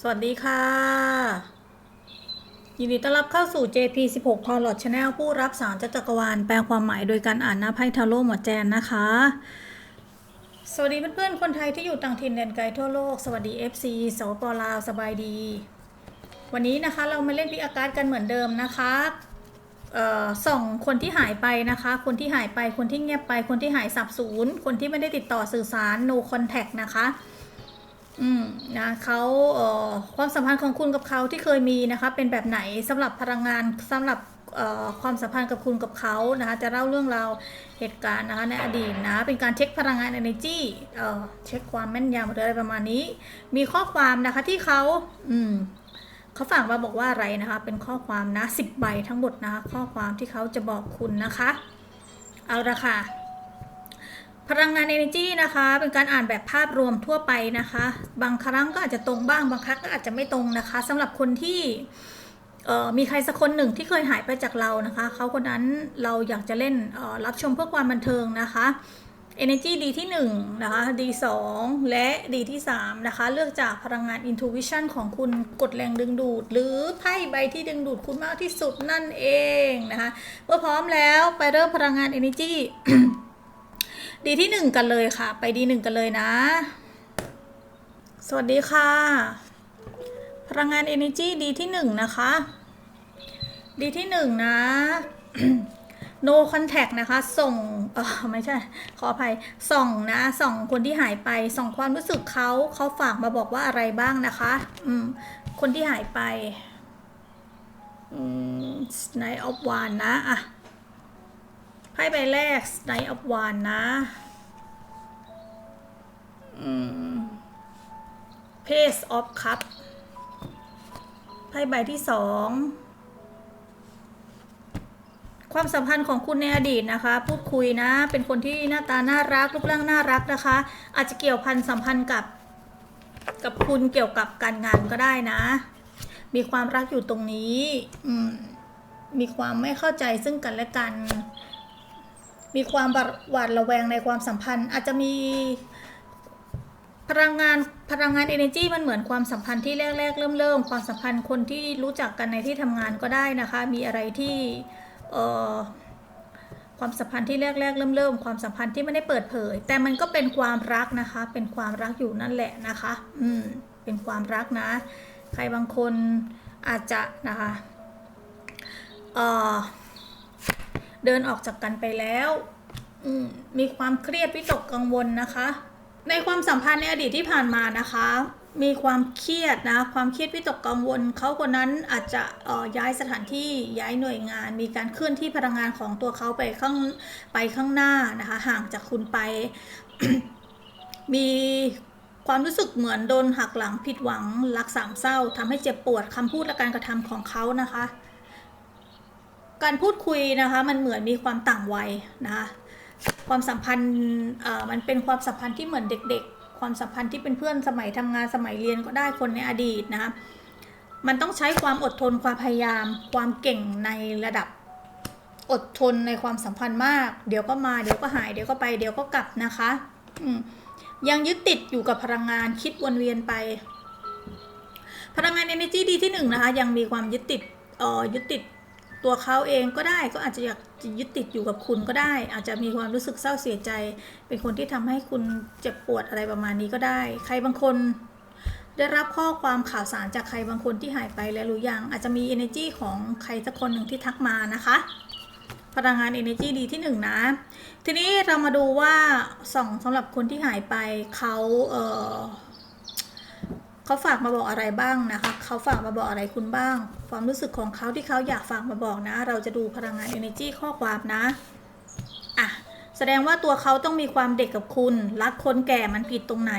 สวัสดีค่ะ ยินดีต้อนรับเข้าสู่ JP16 p a l o t Channel ผู้รับสารจักรวาล แปลความหมายโดยการอ่านหน้าไพ่ทาโร่หมอแจนนะคะ สวัสดีเพื่อนๆ คนไทยที่อยู่ต่างถิ่นแดนไกลทั่วโลก สวัสดี FC สปลาวสบายดี วันนี้นะคะเรามาเล่นพิอากาศกันเหมือนเดิมนะคะส่องคนที่หายไปนะคะ คนที่หายไป คนที่เงียบไป คนที่หายสับสูญคนที่ไม่ได้ติดต่อสื่อสาร no contact นะคะ อืมนะเขาเอ่อความสัมพันธ์ของคุณกับเขาที่เคยมีนะคะ เป็นแบบไหนสำหรับพลังงานสำหรับความสัมพันธ์กับคุณกับเขานะคะจะเล่าเรื่องราวเหตุการณ์นะคะในอดีตนะเป็นการเช็คพลังงาน energy เอ่อเช็คความแม่นยำหรืออะไรประมาณนี้ มีข้อความนะคะที่เขาอืมเขาฝากมาบอกว่าอะไรนะคะ เป็นข้อความนะสิบใบทั้งหมดนะคะข้อความที่เขาจะบอกคุณนะคะ เอาละค่ะ พลังงาน energy นะคะ เป็นการอ่านแบบภาพรวมทั่วไปนะคะ บางครั้งก็อาจจะตรงบ้าง บางครั้งก็อาจจะไม่ตรงนะคะสำหรับคนที่มีใครสักคนหนึ่งที่เคยหายไปจากเรานะคะ เขาคนนั้นเราอยากจะเล่นรับชมเพื่อความบันเทิงนะคะ Energy ดีที่1นะคะดี2และดีที่3นะคะ เลือกจากพลังงาน Intuition ของคุณกดแรงดึงดูด หรือไพ่ใบที่ดึงดูดคุณมากที่สุดนั่นเองนะคะ เมื่อพร้อมแล้วไปเริ่มพลังงาน Energy ดีที่หนึ่งกันเลยค่ะ ไปดีหนึ่งกันเลยนะ สวัสดีค่ะ พลังงาน Energy ดีที่หนึ่งนะคะ ดีที่หนึ่งนะ no contact นะคะ ส่ง เออไม่ใช่ ขออภัย ส่องนะ ส่องคนที่หายไป ส่องความรู้สึกเขา เขาฝากมาบอกว่าอะไรบ้างนะคะ อืม คนที่หายไป อืม Night of One นะ อะ ไพ่ใบแรก Knight of Wands นะอืม Page of Cup ไพ่ใบที่สองความสัมพันธ์ของคุณในอดีตนะคะ พูดคุยนะ เป็นคนที่หน้าตาน่ารักรูปร่างน่ารักนะคะ อาจจะเกี่ยวพันสัมพันธ์กับ กับคุณเกี่ยวกับการงานก็ได้นะ มีความรักอยู่ตรงนี้ อืมมีความไม่เข้าใจซึ่งกันและกัน มีความหวาดระแวงในความสัมพันธ์ อาจจะมีพลังงานพลังงาน energy มันเหมือนความสัมพันธ์ที่แรกๆ เริ่มเริ่มความสัมพันธ์คนที่รู้จักกันในที่ทำงานก็ได้นะคะ มีอะไรที่เอ่อความสัมพันธ์ที่แรกๆ เริ่มเริ่มความสัมพันธ์ที่ไม่ได้เปิดเผย แต่มันก็เป็นความรักนะคะ เป็นความรักอยู่นั่นแหละนะคะ อืม เป็นความรักนะ ใครบางคนอาจจะนะคะ เอ่อ เดินออกจากกันไปแล้วอืมมีความเครียดวิตกกังวลนะคะ ในความสัมพันธ์ในอดีตที่ผ่านมานะคะ มีความเครียดนะความเครียดวิตกกังวลเขาคนนั้นอาจจะย้ายสถานที่ย้ายหน่วยงาน มีการเคลื่อนที่พลังงานของตัวเขาไปข้างไปข้างหน้านะคะห่างจากคุณไป มีความรู้สึกเหมือนโดนหักหลังผิดหวังรักสามเศร้าทำให้เจ็บปวดคำพูดและการกระทำของเขานะคะ การพูดคุยนะคะ มันเหมือนมีความต่างวัยนะคะความสัมพันธ์มันเป็นความสัมพันธ์ที่เหมือนเด็ก ๆ ความสัมพันธ์ที่เป็นเพื่อนสมัยทำงานสมัยเรียนก็ได้คนในอดีตนะคะมันต้องใช้ความอดทนความพยายาม ความเก่งในระดับอดทนในความสัมพันธ์มาก เดี๋ยวก็มาเดี๋ยวก็หายเดี๋ยวก็ไปเดี๋ยวก็กลับนะคะยังยึดติดอยู่กับพลังงานคิดวนเวียนไป พลังงาน energy ดีที่หนึ่งนะคะ ยังมีความยึดติดออยึดติด ตัวเขาเองก็ได้ก็อาจจะอยากยึดติดอยู่กับคุณก็ได้ อาจจะมีความรู้สึกเศร้าเสียใจ เป็นคนที่ทำให้คุณเจ็บปวดอะไรประมาณนี้ก็ได้ ใครบางคนได้รับข้อความข่าวสารจากใครบางคนที่หายไปแล้วหรือยังอาจจะมี energy ของใครสักคนหนึ่งที่ทักมานะคะ พลังงาน energy ดีที่หนึ่งนะ ทีนี้เรามาดูว่าสองสำหรับคนที่หายไปเขาเออ เขาฝากมาบอกอะไรบ้างนะคะ เขาฝากมาบอกอะไรคุณบ้าง ความรู้สึกของเขาที่เขาอยากฝากมาบอกนะ เราจะดูพลังงาน energy ข้อความนะอะแสดงว่าตัวเขาต้องมีความเด็กกับคุณ รักคนแก่มันผิดตรงไหน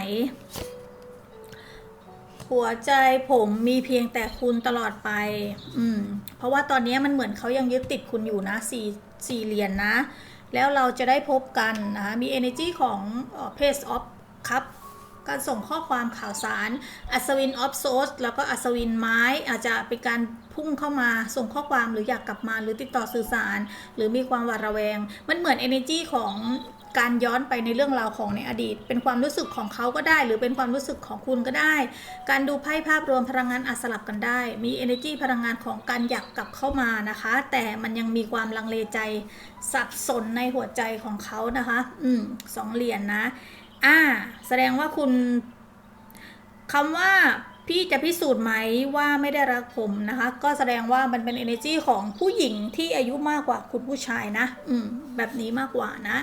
หัวใจผมมีเพียงแต่คุณตลอดไป อืม เพราะว่าตอนนี้มันเหมือนเขายังยึดติดคุณอยู่นะสี่สี่เหรียญนนะ แล้วเราจะได้พบกันนะคะมี energy ของเอ่อ Page of Cup การส่งข้อความข่าวสาร อัศวินออฟโซสแล้วก็อัศวินไม้อาจจะเป็นการพุ่งเข้ามาส่งข้อความหรืออยากกลับมาหรือติดต่อสื่อสาร หรือมีความหวาดระแวง มันเหมือน energy ของการย้อนไปในเรื่องราวของในอดีต เป็นความรู้สึกของเขาก็ได้ หรือเป็นความรู้สึกของคุณก็ได้ การดูไพ่ภาพรวมพลังงานอาจสลับกันได้ มี energy พลังงานของการอยากกลับเข้ามานะคะ แต่มันยังมีความลังเลใจสับสนในหัวใจของเขานะคะ อืมสองเหรียญนะ อ่า แสดงว่าคุณคำว่าพี่จะพิสูจน์ไหมว่าไม่ได้รักผมนะคะ ก็แสดงว่ามันเป็น energy ของผู้หญิงที่อายุมากกว่าคุณผู้ชายนะ อืม แบบนี้มากกว่านะ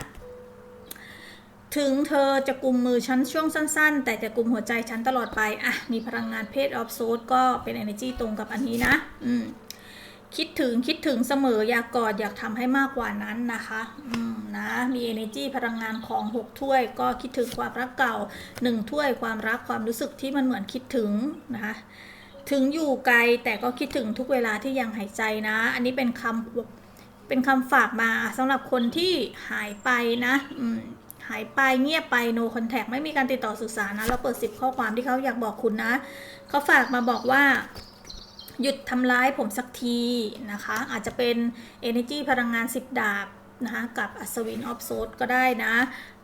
ถึงเธอจะกุมมือฉันช่วงสั้น ๆ แต่จะกุมหัวใจฉันตลอดไป อะ มีพลังงานเพศออฟโซดก็เป็น energy ตรงกับอันนี้นะ อืม คิดถึงคิดถึงเสมออยากกอดอยากทำให้มากกว่านั้นนะคะอืมนะมี energy พลังงานของ 6 ถ้วย ก็คิดถึงความรักเก่า 1 ถ้วยความรักความรู้สึกที่มันเหมือนคิดถึงนะคะถึงอยู่ไกลแต่ก็คิดถึงทุกเวลาที่ยังหายใจนะ อันนี้เป็นคำเป็นคำฝากมาสำหรับคนที่หายไปนะอืมหายไปเงียบไป no contact ไม่มีการติดต่อสื่อสารนะ เราเปิดสิบข้อความที่เขาอยากบอกคุณนะเขาฝากมาบอกว่า หยุดทำร้ายผมสักทีนะคะ อาจจะเป็น energy พลังงาน 10 ดาบนะคะกับอัศวินออฟโซดก็ได้นะ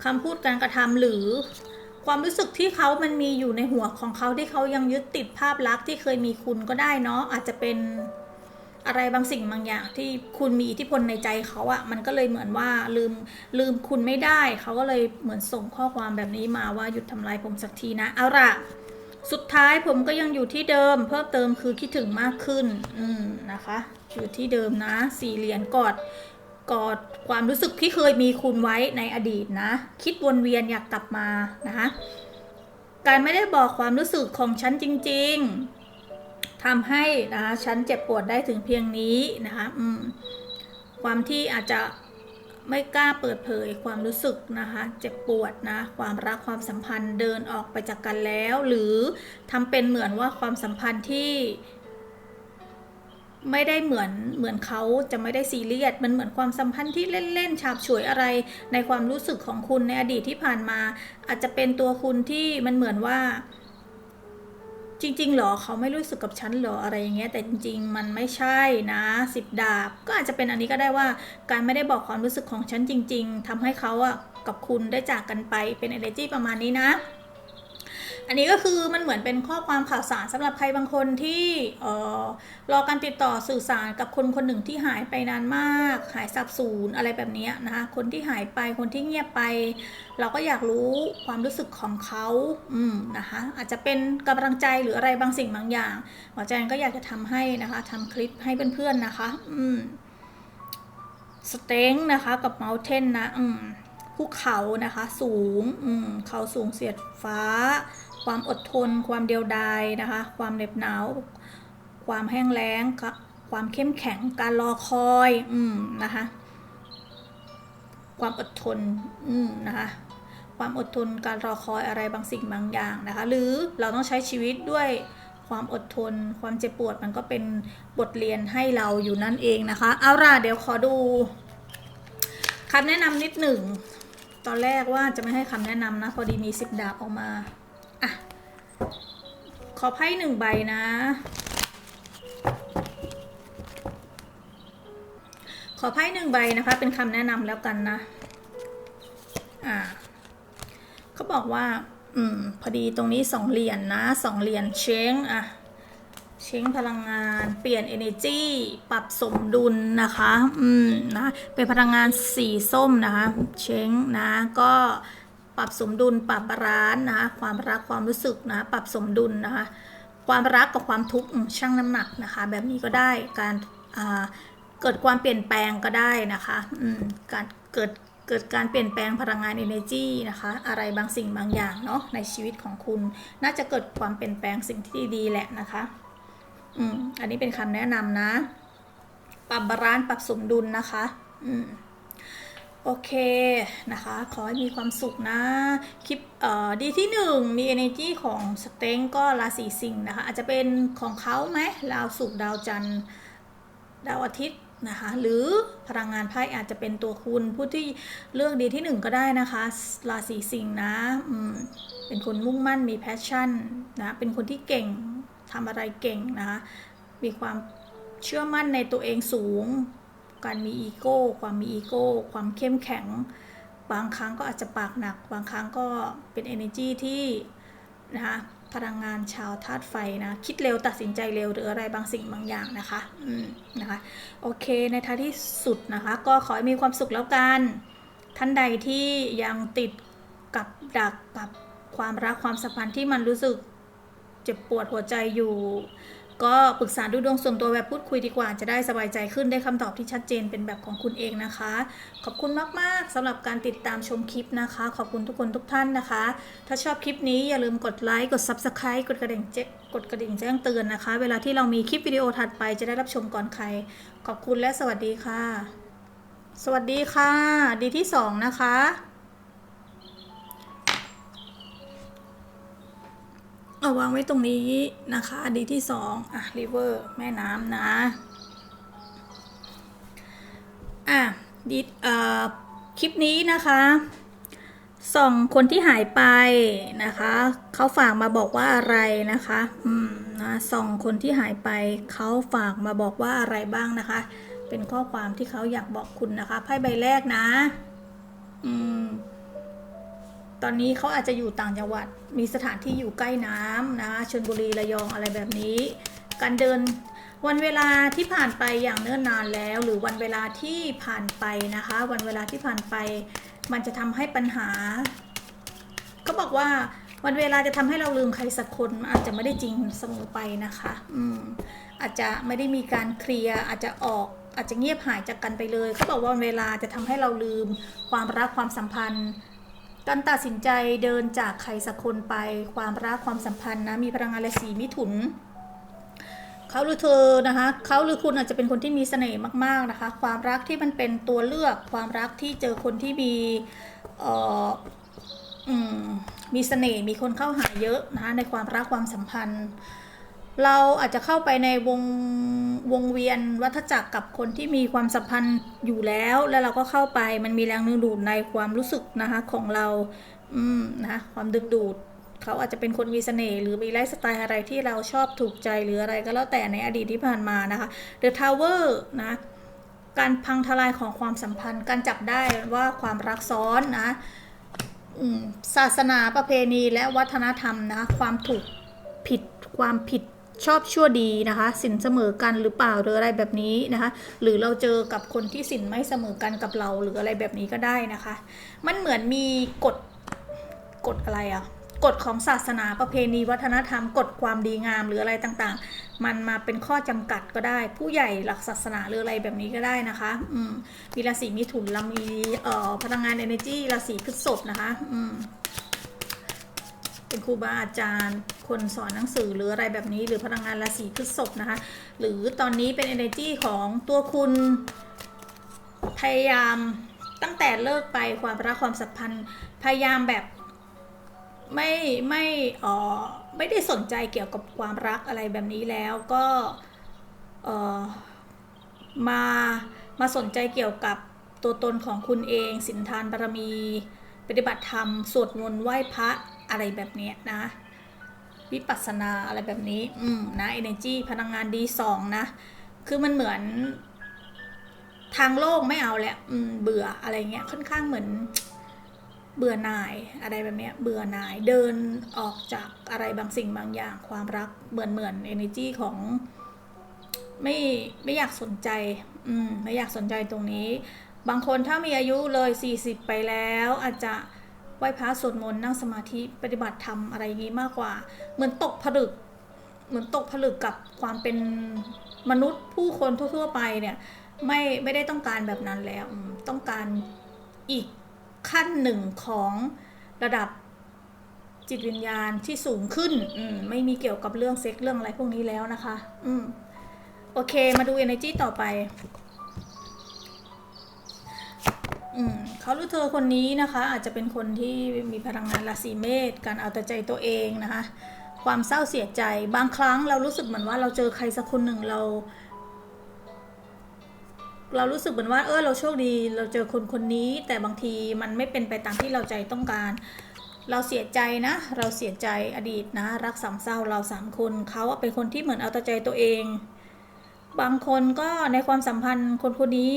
คำพูดการกระทำหรือความรู้สึกที่เขามันมีอยู่ในหัวของเขาที่เขายังยึดติดภาพลักษณ์ที่เคยมีคุณก็ได้เนาะอาจจะเป็นอะไรบางสิ่งบางอย่างที่คุณมีอิทธิพลในใจเขาอะมันก็เลยเหมือนว่าลืมลืมคุณไม่ได้ เขาก็เลยเหมือนส่งข้อความแบบนี้มาว่าหยุดทำลายผมสักทีนะเอาละ สุดท้ายผมก็ยังอยู่ที่เดิม เพิ่มเติมคือคิดถึงมากขึ้น อืมนะคะ อยู่ที่เดิมนะ สี่เหรียญกอดกอดความรู้สึกที่เคยมีคุณไว้ในอดีตนะ คิดวนเวียนอยากกลับมานะคะการไม่ได้บอกความรู้สึกของฉันจริง ๆทำให้นะคะฉันเจ็บปวดได้ถึงเพียงนี้นะคะความที่อาจจะ ไม่กล้าเปิดเผยความรู้สึกนะคะ เจ็บปวดนะความรักความสัมพันธ์เดินออกไปจากกันแล้ว หรือทำเป็นเหมือนว่าความสัมพันธ์ที่ ไม่ได้เหมือนเหมือนเขาจะไม่ได้ซีเรียสมันเหมือนความสัมพันธ์ที่เล่นๆฉาบฉวยอะไร ในความรู้สึกของคุณในอดีตที่ผ่านมา อาจจะเป็นตัวคุณที่มันเหมือนว่า จริงๆหรอเขาไม่รู้สึกกับฉันหรออะไรอย่างเงี้ยแต่จริง ๆ มันไม่ใช่นะสิบดาบ ก็อาจจะเป็นอันนี้ก็ได้ว่า การไม่ได้บอกความรู้สึกของฉันจริง ๆทำให้เขาอะกับคุณได้จากกันไปเป็น energy ประมาณนี้นะ อันนี้ก็คือมันเหมือนเป็นข้อความข่าวสารสำหรับใครบางคนที่เอ่อรอการติดต่อสื่อสารกับคนคนหนึ่งที่หายไปนานมาก หายสับสูญอะไรแบบนี้นะคะคนที่หายไปคนที่เงียบไป เราก็อยากรู้ความรู้สึกของเขาอืมนะคะอาจจะเป็นกำลังใจหรืออะไรบางสิ่งบางอย่างหมอแจนก็อยากจะทำให้นะคะทำคลิปให้เพื่อนๆนะคะอืมสเต็งนะคะกับเมาเทนนะอืมภูเขานะคะสูง อืม เขาสูงเสียดฟ้า ความอดทน ความเดียวดายนะคะ ความเหน็บหนาว ความแห้งแล้ง ความเข้มแข็ง การรอคอย อืมนะคะ ความอดทน อืมนะคะ ความอดทน การรอคอยอะไรบางสิ่งบางอย่างนะคะ หรือเราต้องใช้ชีวิตด้วยความอดทน ความเจ็บปวดมันก็เป็นบทเรียนให้เราอยู่นั่นเองนะคะ เอาล่ะเดี๋ยวขอดูคำแนะนำนิดหนึ่ง ตอนแรกว่าจะไม่ให้คำแนะนำนะ พอดีมีสิบดาบออกมา อะ ขอไพ่หนึ่งใบนะ ขอไพ่หนึ่งใบนะคะ เป็นคำแนะนำแล้วกันนะ อ่า เขาบอกว่า อืม พอดีตรงนี้สองเหรียญนนะสองเหรียญเช้งอะเช้งพลังงานเปลี่ยน energy ปรับสมดุลนะคะ อืมนะ เป็นพลังงานสีส้มนะคะ เช้งนะ ก็ ปรับสมดุล ปรับบาลานซ์นะคะความรักความรู้สึกนะปรับสมดุลนะคะความรักกับความทุกข์ชั่งน้ำหนักนะคะ แบบนี้ก็ได้การเกิดความเปลี่ยนแปลงก็ได้นะคะอืมการเกิดเกิดการเปลี่ยนแปลงพลังงาน energy นะคะ อะไรบางสิ่งบางอย่างเนาะในชีวิตของคุณ น่าจะเกิดความเปลี่ยนแปลงสิ่งที่ดีแหละนะคะอืมอันนี้เป็นคำแนะนำนะ ปรับบาลานซ์ปรับสมดุลนะคะ อืม โอเคนะคะ ขอให้มีความสุขนะ คลิปดีที่หนึ่งมี energy ของสเต็งก็ราศีสิงห์นะคะ อาจจะเป็นของเขาไหมดาวศุกร์ดาวจันทร์ดาวอาทิตย์นะคะ หรือพลังงานไพ่อาจจะเป็นตัวคุณผู้ที่เลือกดีที่หนึ่งก็ได้นะคะ ราศีสิงห์นะเป็นคนมุ่งมั่นมีแพชชั่นนะเป็นคนที่เก่งทำอะไรเก่งนะคะมีความเชื่อมั่นในตัวเองสูง การมีอีโก้ ความมีอีโก้ ความเข้มแข็ง บางครั้งก็อาจจะปากหนัก บางครั้งก็เป็น energy ที่นะคะพลังงานชาวธาตุไฟนะ คิดเร็วตัดสินใจเร็วหรืออะไรบางสิ่งบางอย่างนะคะอืมนะคะโอเคในท้ายที่สุดนะคะ ก็ขอให้มีความสุขแล้วกันท่านใดที่ยังติดกับดักกับความรักความสัมพันธ์ที่มันรู้สึกเจ็บปวดหัวใจอยู่ ก็ปรึกษาดูดวงส่วนตัวแบบพูดคุยดีกว่า จะได้สบายใจขึ้นได้คำตอบที่ชัดเจนเป็นแบบของคุณเองนะคะ ขอบคุณมากๆสำหรับการติดตามชมคลิปนะคะ ขอบคุณทุกคนทุกท่านนะคะ ถ้าชอบคลิปนี้อย่าลืมกดไลค์กด Subscribe กดกระดิ่งแจ้งกดกระดิ่งแจ้งเตือนนะคะ เวลาที่เรามีคลิปวิดีโอถัดไปจะได้รับชมก่อนใคร ขอบคุณและสวัสดีค่ะ สวัสดีค่ะ ดีที่สองนะคะ เอาวางไว้ตรงนี้นะคะ ดีที่สองอะริเวอร์แม่น้ำนะ อะดีเอ่อคลิปนี้นะคะส่องคนที่หายไปนะคะ เขาฝากมาบอกว่าอะไรนะคะ อืมนะส่องคนที่หายไป เขาฝากมาบอกว่าอะไรบ้างนะคะ เป็นข้อความที่เขาอยากบอกคุณนะคะ ไพ่ใบแรกนะ อืม ตอนนี้เขาอาจจะอยู่ต่างจังหวัด มีสถานที่อยู่ใกล้น้ำนะชลบุรีระยองอะไรแบบนี้ การเดินวันเวลาที่ผ่านไปอย่างเนิ่นนานแล้ว หรือวันเวลาที่ผ่านไปนะคะ วันเวลาที่ผ่านไป มันจะทำให้ปัญหาก็บอกว่าวันเวลาจะทำให้เราลืมใครสักคนอาจจะไม่ได้จริงเสมอไปนะคะ อืมอาจจะไม่ได้มีการเคลียร์อาจจะออกอาจจะเงียบหายจากกันไปเลยเขาบอกว่าวันเวลาจะทำให้เราลืมความรักความสัมพันธ์ การตัดสินใจเดินจากใครสักคนไปความรักความสัมพันธ์นะมีพลังงานราศีมิถุนเขาหรือเธอนะคะเขาหรือคุณอาจจะเป็นคนที่มีเสน่ห์มากๆนะคะ ความรักที่มันเป็นตัวเลือก ความรักที่เจอคนที่มีเอ่อมมีเสน่ห์มีคนเข้าหาเยอะนะคะในความรักความสัมพันธ์ เราอาจจะเข้าไปในวงวงเวียนวัฏจักรกับคนที่มีความสัมพันธ์อยู่แล้ว แล้วเราก็เข้าไปมันมีแรงดึงดูดในความรู้สึกนะคะของเราอืมนะความดึงดูดเขาอาจจะเป็นคนมีเสน่ห์หรือมีไลฟ์สไตล์อะไรที่เราชอบถูกใจหรืออะไรก็แล้วแต่ในอดีตที่ผ่านมานะคะ The Tower นะการพังทลายของความสัมพันธ์ การจับได้ว่าความรักซ้อนนะศาสนาประเพณีและวัฒนธรรมนะความถูกผิดความผิด ชอบชั่วดีนะคะ สินเสมอกันหรือเปล่าหรืออะไรแบบนี้นะคะ หรือเราเจอกับคนที่สินไม่เสมอกันกับเราหรืออะไรแบบนี้ก็ได้นะคะ มันเหมือนมีกฎกฎอะไรอะกฎของศาสนาประเพณีวัฒนธรรมกฎความดีงามหรืออะไรต่างๆ มันมาเป็นข้อจำกัดก็ได้ ผู้ใหญ่หลักศาสนาหรืออะไรแบบนี้ก็ได้นะคะอืมมีราศีมิถุนเรามีเอ่อพลังงาน energy ราศีพฤษภนะคะอืม เป็นครูบาอาจารย์ คนสอนหนังสือหรืออะไรแบบนี้ หรือพลังงานราศีพฤษภนะคะ หรือตอนนี้เป็น energy ของตัวคุณพยายามตั้งแต่เลิกไปความรักความสัมพันธ์พยายามแบบไม่ไม่เออไม่ได้สนใจเกี่ยวกับความรักอะไรแบบนี้แล้วก็เออมามาสนใจเกี่ยวกับตัวตนของคุณเอง สินทานบารมี ปฏิบัติธรรม สวดมนต์ไหว้พระ อะไรแบบเนี้ยนะ วิปัสสนาอะไรแบบนี้ อืมนะ energy พลังงานดีสองนะ คือมันเหมือน ทางโลกไม่เอาแล้วอืม เบื่ออะไรเงี้ยค่อนข้างเหมือน เบื่อหน่ายอะไรแบบเนี้ยเบื่อหน่ายเดินออกจากอะไรบางสิ่งบางอย่าง ความรักเหมือนเหมือน energy ของไม่ไม่อยากสนใจ อืม ไม่อยากสนใจตรงนี้ บางคนถ้ามีอายุเลย 40 ไปแล้ว อาจจะ ไหว้พระสวดมนต์นั่งสมาธิปฏิบัติธรรมอะไรอย่างนี้มากกว่า เหมือนตกผลึก เหมือนตกผลึกกับความเป็นมนุษย์ผู้คนทั่ว ๆ ไปเนี่ยไม่ไม่ได้ต้องการแบบนั้นแล้วต้องการอีกขั้นหนึ่งของระดับจิตวิญญาณที่สูงขึ้นมไม่มีเกี่ยวกับเรื่องเซ็กเรื่องอะไรพวกนี้แล้วนะคะ อืม โอเค มาดู energy ต่อไป อืมเขาหรือเธอคนนี้นะคะ อาจจะเป็นคนที่มีพลังงานราศีเมษการเอาแต่ใจตัวเองนะคะ ความเศร้าเสียใจบางครั้งเรารู้สึกเหมือนว่าเราเจอใครสักคนหนึ่งเรา เรารู้สึกเหมือนว่าเออเราโชคดีเราเจอคนคนนี้ แต่บางทีมันไม่เป็นไปตามที่เราใจต้องการ เราเสียใจนะ เราเสียใจอดีตนะ รักสามเศร้าเราสามคนเขาเป็นคนที่เหมือนเอาแต่ใจตัวเอง บางคนก็ในความสัมพันธ์คนคนนี้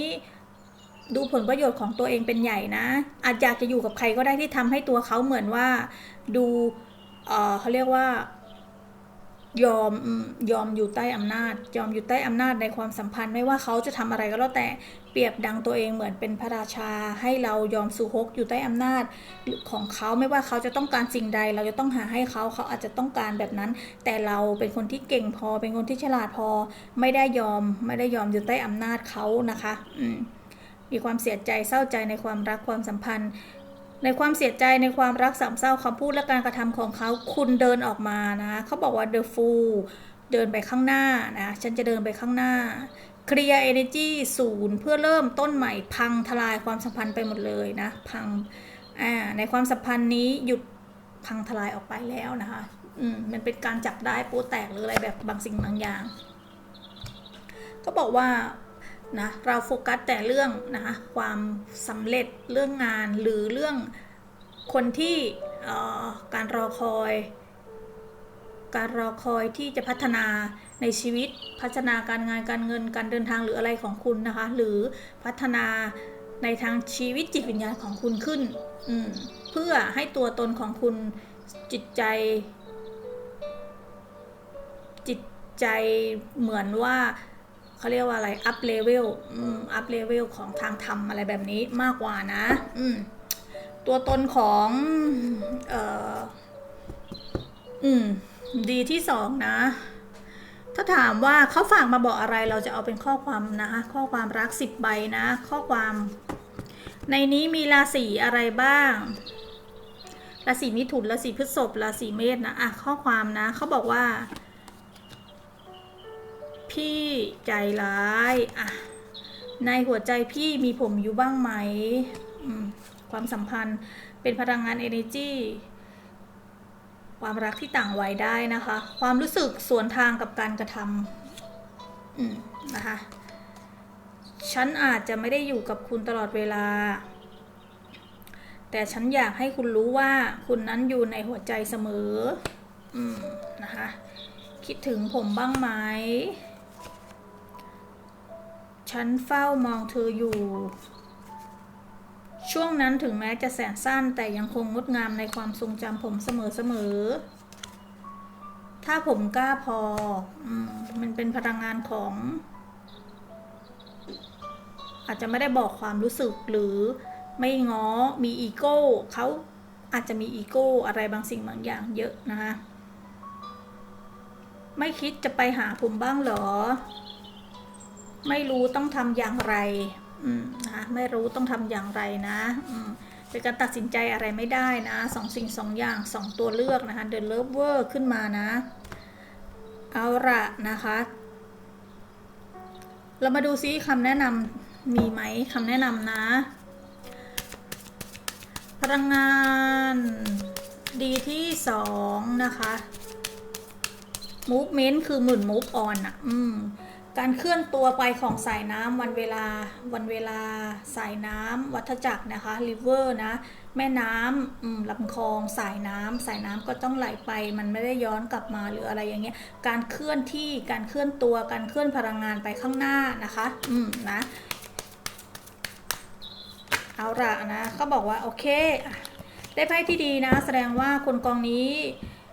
ดูผลประโยชน์ของตัวเองเป็นใหญ่นะ อาจอยากจะอยู่กับใครก็ได้ที่ทำให้ตัวเขาเหมือนว่าดูเออเขาเรียกว่ายอมยอมอยู่ใต้อำนาจ ยอมอยู่ใต้อำนาจในความสัมพันธ์ไม่ว่าเขาจะทำอะไรก็แล้วแต่เปรียบดังตัวเองเหมือนเป็นพระราชา ให้เรายอมสุฮกอยู่ใต้อำนาจของเขาไม่ว่าเขาจะต้องการสิ่งใด เราจะต้องหาให้เขาเขาอาจจะต้องการแบบนั้น แต่เราเป็นคนที่เก่งพอเป็นคนที่ฉลาดพอ ไม่ได้ยอมไม่ได้ยอมอยู่ใต้อำนาจเขานะคะ อืม มีความเสียใจเศร้าใจในความรักความสัมพันธ์ ในความเสียใจในความรักสามเศร้าคำพูดและการกระทำของเขาคุณเดินออกมานะเขาบอกว่า the fool เดินไปข้างหน้านะฉันจะเดินไปข้างหน้า clear energy ศูนย์เพื่อเริ่มต้นใหม่พังทลายความสัมพันธ์ไปหมดเลยนะพังอ่าในความสัมพันธ์นี้หยุดพังทลายออกไปแล้วนะคะอืมมันเป็นการจับได้โปแตกหรืออะไรแบบบางสิ่งบางอย่าง ก็บอกว่า นะเราโฟกัสแต่เรื่องนะคะความสำเร็จเรื่องงานหรือเรื่องคนที่การรอคอย การรอคอยที่จะพัฒนาในชีวิตพัฒนาการงานการเงินการเดินทางหรืออะไรของคุณนะคะ หรือพัฒนาในทางชีวิตจิตวิญญาณของคุณขึ้นเพื่อให้ตัวตนของคุณจิตใจ จิตใจเหมือนว่า เขาเรียกว่าอะไรอัพเลเวลอัพเลเวลของทางธรรมอะไรแบบนี้มากกว่านะ อืตัวตนของเอ่ออืม ดีที่สองนะ ถ้าถามว่าเขาฝากมาบอกอะไรเราจะเอาเป็นข้อความนะคะ ข้อความรักสิบใบนะ ข้อความ ในนี้มีราศีอะไรบ้างราศีมิถุนราศีพฤษภราศีเมษนะอะข้อความนะเขาบอกว่า พี่ใจร้ายอะในหัวใจพี่มีผมอยู่บ้างไหมมความสัมพันธ์เป็นพลังงาน energy ความรักที่ต่างวัยได้นะคะ ความรู้สึกสวนทางกับการกระทำนะคะ ฉันอาจจะไม่ได้อยู่กับคุณตลอดเวลา แต่ฉันอยากให้คุณรู้ว่าคุณนั้นอยู่ในหัวใจเสมอ อืม นะคะ คิดถึงผมบ้างไหม ฉันเฝ้ามองเธออยู่ ช่วงนั้นถึงแม้จะแสนสั้นแต่ยังคงงดงามในความทรงจำผมเสมอๆ ถ้าผมกล้าพออมมันเป็นพลังงานของ อาจจะไม่ได้บอกความรู้สึกหรือไม่ง้อ มีอีโก้เขาอาจจะมีอีโก้อะไรบางสิ่งบางอย่างเยอะนะคะ ไม่คิดจะไปหาผมบ้างเหรอ ไม่รู้ต้องทำอย่างไรนะไม่รู้ต้องทำอย่างไรนะเป็นการตัดสินใจอะไรไม่ได้นะสองสิ่งสองอย่างสองตัวเลือกนะคะเดินเลิฟเวอร์ขึ้นมานะ เอาละนะคะ เรามาดูซิคำแนะนำมีไหมคำแนะนำนะ พลังงานดีที่สองนะคะ movement คือหมุน move on อะอืม การเคลื่อนตัวไปของสายน้ำวันเวลาวันเวลาสายน้ำวัฏจักรนะคะ river นะแม่น้ำลำคลองสายน้ำสายน้ำก็ต้องไหลไป มันไม่ได้ย้อนกลับมาหรืออะไรอย่างเงี้ยการเคลื่อนที่การเคลื่อนตัวการเคลื่อนพลังงานไปข้างหน้านะคะอืมนะเอาละนะเขาบอกว่าโอเค ได้ไพ่ที่ดีนะ แสดงว่าคนกองนี้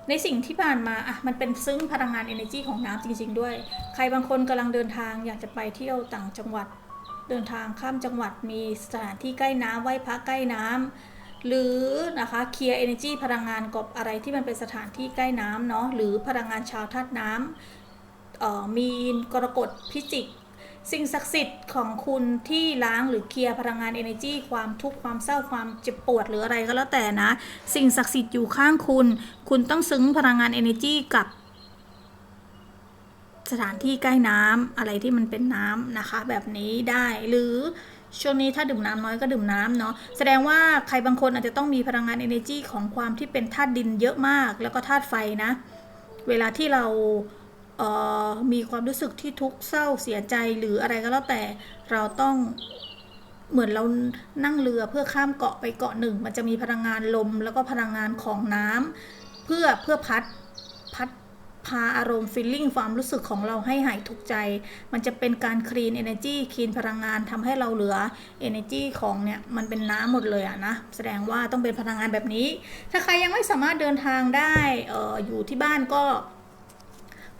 ในสิ่งที่ผ่านมาอะมันเป็นซึ้งพลังงาน energy ของน้ำจริง ๆ ด้วย ใครบางคนกำลังเดินทางอยากจะไปเที่ยวต่างจังหวัด เดินทางข้ามจังหวัดมีสถานที่ใกล้น้ำไหว้พระใกล้น้ำหรือนะคะเคลียร์ energy พลังงานกับอะไรที่มันเป็นสถานที่ใกล้น้ำเนาะหรือพลังงานชาวธาตุน้ำมีกรกฎพิจิก สิ่งศักดิ์สิทธิ์ของคุณที่ล้างหรือเคลียร์พลังงาน energy ความทุกข์ความเศร้าความเจ็บปวดหรืออะไรก็แล้วแต่นะ สิ่งศักดิ์สิทธิ์อยู่ข้างคุณ คุณต้องซึ้งพลังงาน energy กับ สถานที่ใกล้น้ำอะไรที่มันเป็นน้ำนะคะ แบบนี้ได้หรือช่วงนี้ถ้าดื่มน้ำน้อยก็ดื่มน้ำเนาะแสดงว่าใครบางคนอาจจะต้องมีพลังงาน energy ของความที่เป็นธาตุดินเยอะมาก แล้วก็ธาตุไฟนะ เวลาที่เรา มีความรู้สึกที่ทุกข์เศร้าเสียใจหรืออะไรก็แล้วแต่เราต้องเหมือนเรานั่งเรือเพื่อข้ามเกาะไปเกาะหนึ่ง มันจะมีพลังงานลมแล้วก็พลังงานของน้ำเพื่อเพื่อพัดพัดพาอารมณ์ feeling ความรู้สึกของเราให้หายทุกข์ใจ มันจะเป็นการ clean energy clean พลังงานทำให้เราเหลือ energy ของเนี่ยมันเป็นน้ำหมดเลยอะนะ แสดงว่าต้องเป็นพลังงานแบบนี้ ถ้าใครยังไม่สามารถเดินทางได้เอออยู่ที่บ้านก็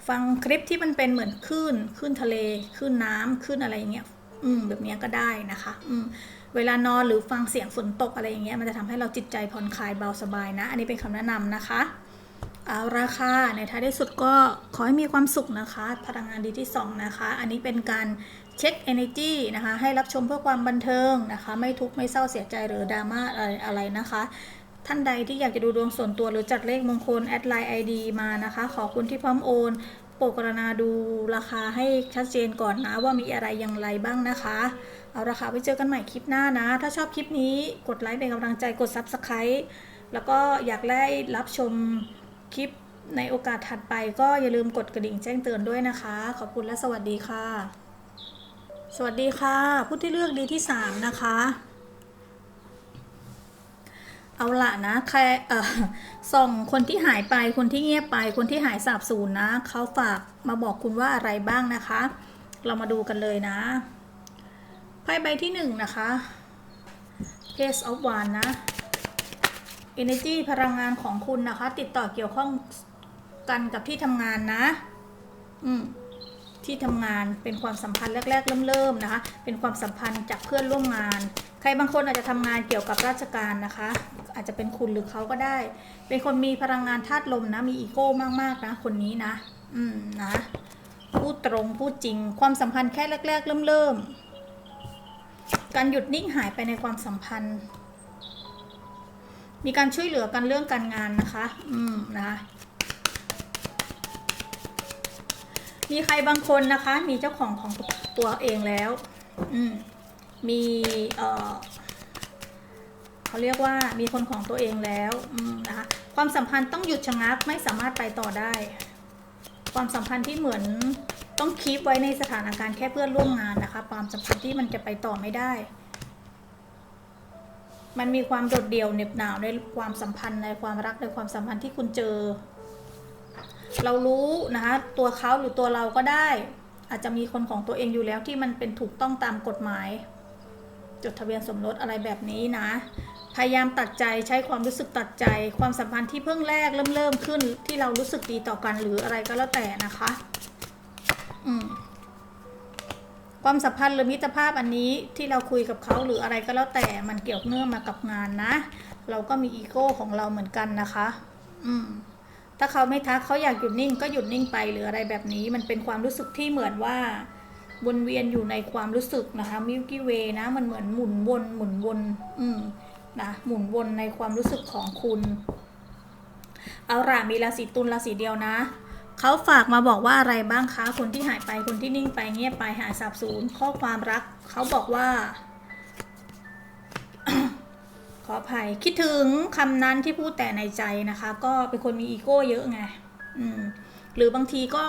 ฟังคลิปที่มันเป็นเหมือนคลื่นคลื่นทะเลคลื่นน้ำคลื่นอะไรอย่างเงี้ยอืมแบบเนี้ยก็ได้นะคะ อืมเวลานอนหรือฟังเสียงฝนตกอะไรอย่างเงี้ยมันจะทำให้เราจิตใจผ่อนคลายเบาสบายนะ อันนี้เป็นคำแนะนำนะคะเอาราคาในท้ายที่สุดก็ขอให้มีความสุขนะคะ พลังงานดีที่ 2 นะคะ อันนี้เป็นการเช็ค energy นะคะ ให้รับชมเพื่อความบันเทิงนะคะ ไม่ทุกข์ไม่เศร้าเสียใจหรือดราม่าอะไรอะไรนะคะ ท่านใดที่อยากจะดูดวงส่วนตัวหรือจัดเลขมงคลแอดไลน์ ID มานะคะ ขอคุณที่พร้อมโอนโปรกรณาดูราคาให้ชัดเจนก่อนนะว่ามีอะไรอย่างไรบ้างนะคะ เอาราคาไว้เจอกันใหม่คลิปหน้านะ ถ้าชอบคลิปนี้กดไลค์เป็นกำลังใจกด Subscribe แล้วก็อยากได้รับชมคลิปในโอกาสถัดไปก็อย่าลืมกดกระดิ่งแจ้งเตือนด้วยนะคะ ขอบคุณและสวัสดีค่ะ สวัสดีค่ะ ผู้ที่เลือกดีที่ 3 นะคะ เอาละนะใครเอ่อส่องคนที่หายไปคนที่เงียบไป คนที่หายสาบสูญนะเขาฝากมาบอกคุณว่าอะไรบ้างนะคะ เรามาดูกันเลยนะไพ่ใบที่หนึ่งนะคะ Case of One นะ Energy พลังงานของคุณนะคะ ติดต่อเกี่ยวข้องกันกับที่ทำงานนะ อืม ที่ทำงานเป็นความสัมพันธ์แรก ๆ เริ่มๆนะคะ เป็นความสัมพันธ์จากเพื่อนร่วมงาน ใครบางคนอาจจะทำงานเกี่ยวกับราชการนะคะ อาจจะเป็นคุณหรือเขาก็ได้ เป็นคนมีพลังงานธาตุลมนะมีอีโก้มากๆนะคนนี้นะ อืมนะพูดตรงพูดจริง ความสัมพันธ์แค่แรก ๆ เริ่มๆการหยุดนิ่งหายไปในความสัมพันธ์ มีการช่วยเหลือกันเรื่องการงานนะคะ อืมนะคะ มีใครบางคนนะคะ มีเจ้าของของตัวเองแล้ว อืมมีเอ่อเขาเรียกว่ามีคนของตัวเองแล้วนะคะความสัมพันธ์ต้องหยุดชะงักไม่สามารถไปต่อได้ ความสัมพันธ์ที่เหมือนต้องคีปไว้ในสถานการณ์แค่เพื่อนร่วมงานนะคะ ความสัมพันธ์ที่มันจะไปต่อไม่ได้ มันมีความโดดเดี่ยวเหน็บหนาวในความสัมพันธ์ในความรักในความสัมพันธ์ที่คุณเจอ เรารู้นะคะตัวเขาหรือตัวเราก็ได้ อาจจะมีคนของตัวเองอยู่แล้วที่มันเป็นถูกต้องตามกฎหมาย จดทะเบียนสมรสอะไรแบบนี้นะ พยายามตัดใจใช้ความรู้สึกตัดใจ ความสัมพันธ์ที่เพิ่งแรกเริ่มเริ่มขึ้น ที่เรารู้สึกดีต่อกันหรืออะไรก็แล้วแต่นะคะอืมความสัมพันธ์หรือมิตรภาพอันนี้ที่เราคุยกับเขาหรืออะไรก็แล้วแต่มันเกี่ยวเนื่องมากับงานนะ เราก็มีอีโก้ของเราเหมือนกันนะคะ อืม ถ้าเขาไม่ทักเขาอยากหยุดนิ่งก็หยุดนิ่งไปหรืออะไรแบบนี้ มันเป็นความรู้สึกที่เหมือนว่าวนเวียนอยู่ในความรู้สึกนะคะมิลกี้เวนะมันเหมือนหมุนวนหมุนวนอืมนะหมุนวนในความรู้สึกของคุณ เอาล่ะมีราศีตุลราศีเดียวนะเขาฝากมาบอกว่าอะไรบ้างคะคนที่หายไปคนที่นิ่งไปเงียบไปหายสาบสูญข้อความรักเขาบอกว่า ขออภัยคิดถึงคำนั้นที่พูดแต่ในใจนะคะ ก็เป็นคนมีอีโก้เยอะไงหรือบางทีก็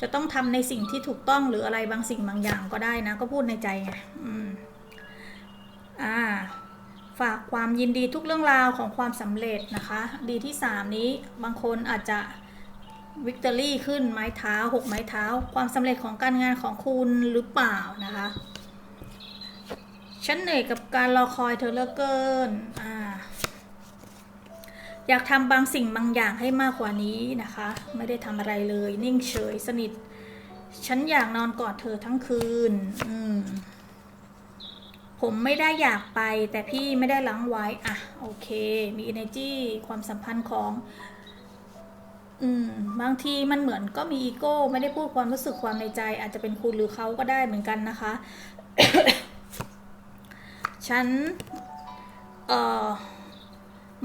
จะต้องทำในสิ่งที่ถูกต้องหรืออะไรบางสิ่งบางอย่างก็ได้นะ ก็พูดในใจไงอ่า ฝากความยินดีทุกเรื่องราวของความสำเร็จนะคะ ดีที่สามนี้บางคนอาจจะวิกตอรี่ขึ้นไม้เท้าหกไม้เท้า ความสำเร็จของการงานของคุณหรือเปล่านะคะ ฉันเหนื่อยกับการรอคอยเธอเหลือเกินอ่าอยากทำบางสิ่งบางอย่างให้มากกว่านี้นะคะ ไม่ได้ทำอะไรเลย นิ่งเฉยสนิท ฉันอยากนอนกอดเธอทั้งคืน อืม ผมไม่ได้อยากไป แต่พี่ไม่ได้ล้างไว้ อะ โอเค มี energy ความสัมพันธ์ของ อืม บางทีมันเหมือนก็มีอีโก้ ไม่ได้พูดความรู้สึกความในใจ อาจจะเป็นคุณหรือเขาก็ได้เหมือนกันนะคะ ฉัน เอ่อ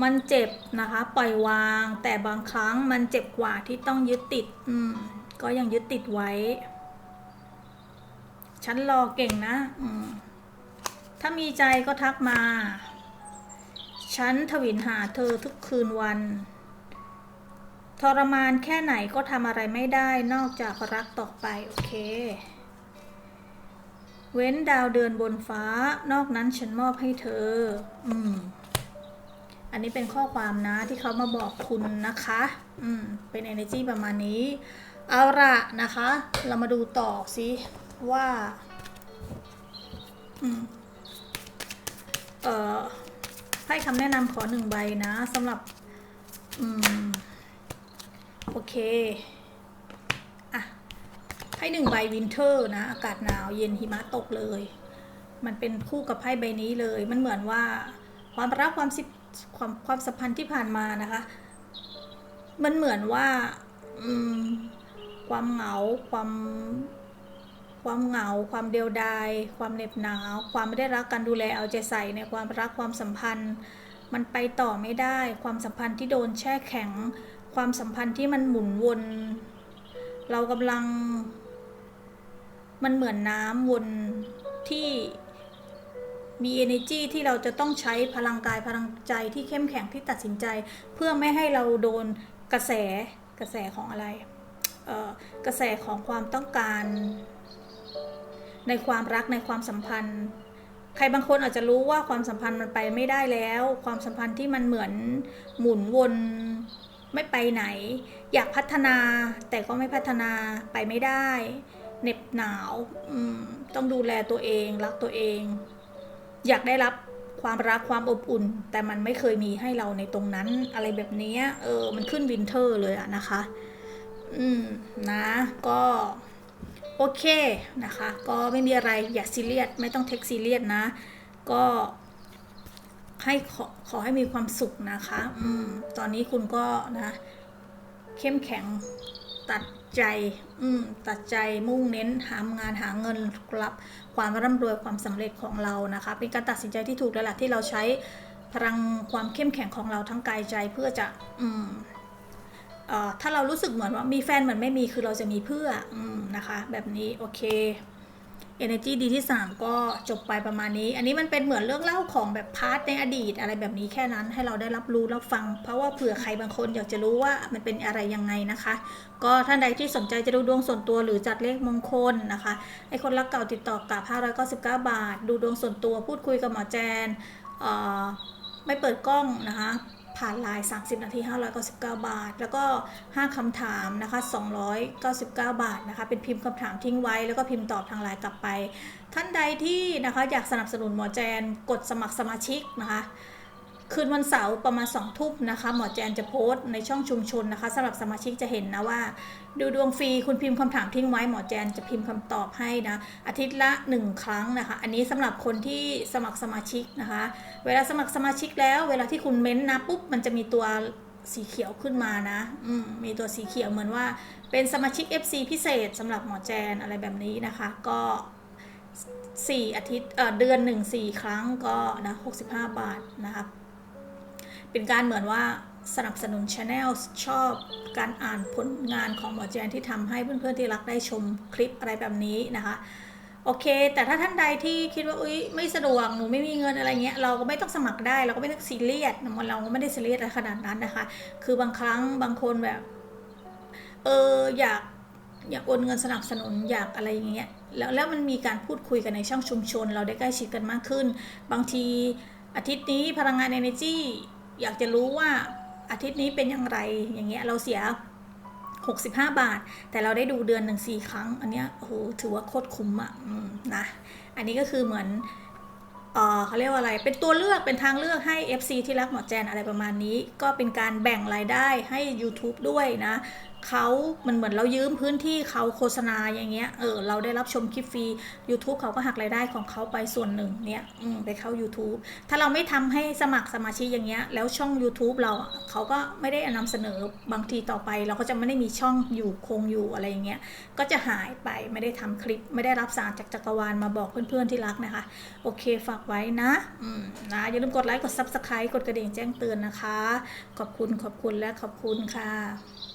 มันเจ็บนะคะ ปล่อยวาง แต่บางครั้งมันเจ็บกว่าที่ต้องยึดติด อืม ก็ยังยึดติดไว้ ฉันรอเก่งนะ อืม ถ้ามีใจก็ทักมา ฉันทวินหาเธอทุกคืนวันทรมานแค่ไหนก็ทำอะไรไม่ได้นอกจากรักต่อไป โอเค เว้นดาวเดือนบนฟ้านอกนั้นฉันมอบให้เธอ อืม อันนี้เป็นข้อความนะที่เขามาบอกคุณนะคะ อืม เป็น energy ประมาณนี้ เอาละนะคะ เรามาดูต่อสิว่า อืม เอ่อ ให้คำแนะนำขอหนึ่งใบนะสำหรับ อืม โอเค ให้หนึ่งใบวินเทอร์นะ อากาศหนาวเย็นหิมะตกเลย มันเป็นคู่กับไพ่ใบนี้เลย มันเหมือนว่า ความรักความสิความความสัมพันธ์ที่ผ่านมานะคะ มันเหมือนว่าความเหงาความความเหงา ความเดียวดาย ความเหน็บหนาว ความไม่ได้รักการดูแลเอาใจใส่ในความรักความสัมพันธ์ มันไปต่อไม่ได้ ความสัมพันธ์ที่โดนแช่แข็ง ความสัมพันธ์ที่มันหมุนวน เรากำลัง มันเหมือนน้ำวนที่มี energy ที่เราจะต้องใช้พลังกายพลังใจที่เข้มแข็งที่ตัดสินใจ เพื่อไม่ให้เราโดนกระแสกระแสของอะไรกระแสของความต้องการ ในความรักในความสัมพันธ์ ใครบางคนอาจจะรู้ว่าความสัมพันธ์มันไปไม่ได้แล้ว ความสัมพันธ์ที่มันเหมือนหมุนวนไม่ไปไหน อยากพัฒนาแต่ก็ไม่พัฒนาไปไม่ได้ เหน็บหนาวต้องดูแลตัวเอง รักตัวเอง อยากได้รับความรักความอบอุ่น แต่มันไม่เคยมีให้เราในตรงนั้น อะไรแบบนี้เออ มันขึ้นวินเทอร์เลยอะนะคะ อืมนะ ก็ โอเคนะคะ ก็ไม่มีอะไรอย่าซีเรียสไม่ต้องเทคซีเรียสนะ ก็ให้ขอขอให้มีความสุขนะคะ อืม ตอนนี้คุณก็นะ เข้มแข็ง ตัดใจ อืม ตัดใจมุ่งเน้นหางานหาเงินรับความร่ำรวยความสำเร็จของเรานะคะ เป็นการตัดสินใจที่ถูกแล้วล่ะที่เราใช้พลังความเข้มแข็งของเราทั้งกายใจเพื่อจะ อืมเอ่อถ้าเรารู้สึกเหมือนว่ามีแฟนเหมือนไม่มีคือเราจะมีเพื่ออืนะคะ แบบนี้โอเค Energy ดีที่ 3 ก็จบไปประมาณนี้ อันนี้มันเป็นเหมือนเรื่องเล่าของแบบพาร์ทในอดีตอะไรแบบนี้แค่นั้นให้เราได้รับรู้รับฟัง เพราะว่าเผื่อใครบางคนอยากจะรู้ว่ามันเป็นอะไรยังไงนะคะ ก็ท่านใดที่สนใจจะดูดวงส่วนตัวหรือจัดเลขมงคลนะคะไอคนรักเก่าติดต่อกับ599 บาท ดูดวงส่วนตัวพูดคุยกับหมอแจนไม่เปิดกล้องนะคะ ผ่านไลน์30 นาที 599 บาท แล้วก็ 5คำถามนะคะ 299 บาทนะคะ เป็นพิมพ์คำถามทิ้งไว้ แล้วก็พิมพ์ตอบทางไลน์กลับไป ท่านใดที่นะคะอยากสนับสนุนหมอแจน กดสมัครสมาชิกนะคะ คืนวันเสาร์ประมาณ2ทุ่มนะคะ หมอแจนจะโพสต์ในช่องชุมชนนะคะสำหรับสมาชิกจะเห็นนะว่า ดูดวงฟรีคุณพิมพ์คำถามทิ้งไว้หมอแจนจะพิมพ์คำตอบให้นะ อาทิตย์ละ 1 ครั้งนะคะ อันนี้สำหรับคนที่สมัครสมาชิกนะคะ เวลาสมัครสมาชิกแล้ว เวลาที่คุณเม้นนะปุ๊บมันจะมีตัวสีเขียวขึ้นมานะอืมมีตัวสีเขียวเหมือนว่า เป็นสมาชิก FC พิเศษสำหรับหมอแจนอะไรแบบนี้นะคะ ก็4อาทิตย์เดือนหนึ่งสี่ครั้งก็นะ65บาทนะคะ เป็นการเหมือนว่าสนับสนุนช anel ชอบการอ่านผลงานของหมอแจนที่ทำให้เพื่อนๆที่รักได้ชมคลิปอะไรแบบนี้นะคะโอเค แต่ถ้าท่านใดที่คิดว่าอุ้ยไม่สะดวกหนูไม่มีเงินอะไรเงี้ยเราก็ไม่ต้องสมัครได้เราก็ไม่ต้องซีเรียสเราก็ไม่ได้ซีเรียสอะไรขนาดนั้นนะคะ คือบางครั้งบางคนแบบเอออยากอยากโอนเงินสนับสนุนอยากอะไรอย่างเงี้ยแล้วแล้วมันมีการพูดคุยกันในช่องชุมชน เราได้ใกล้ชิดกันมากขึ้น บางทีอาทิตย์นี้พลังงาน energy อยากจะรู้ว่าอาทิตย์นี้เป็นอย่างไรอย่างเงี้ยเราเสีย 65 บาท แต่เราได้ดูเดือนหนึ่งสี่ครั้ง อันเนี้ยโอ้โหถือว่าโคตรคุ้มอะนะอันนี้ก็คือเหมือนเออเขาเรียกว่าอะไร เป็นตัวเลือก เป็นทางเลือกให้ FC ที่รักหมอแจนอะไรประมาณนี้ ก็เป็นการแบ่งรายได้ให้ YouTube ด้วยนะ เขามันเหมือนเรายืมพื้นที่เขาโฆษณาอย่างเงี้ยเออเราได้รับชมคลิปฟรี YouTube เขาก็หักรายได้ของเขาไปส่วนหนึ่งเนี่ยไปเข้า YouTube ถ้าเราไม่ทำให้สมัครสมาชิกอย่างเงี้ยแล้วช่อง YouTube เราเขาก็ไม่ได้นำเสนอบางทีต่อไป เราก็จะไม่ได้มีช่องอยู่คงอยู่อะไรอย่างเงี้ยก็จะหายไปไม่ได้ทำคลิป ไม่ได้รับสารจากจักรวาลมาบอกเพื่อนๆที่รักนะคะ โอเคฝากไว้นะอนะอย่าลืมกดไลค์กด Subscribe กดกระดิ่งแจ้งเตือนนะคะ ขอบคุณขอบคุณและขอบคุณค่ะ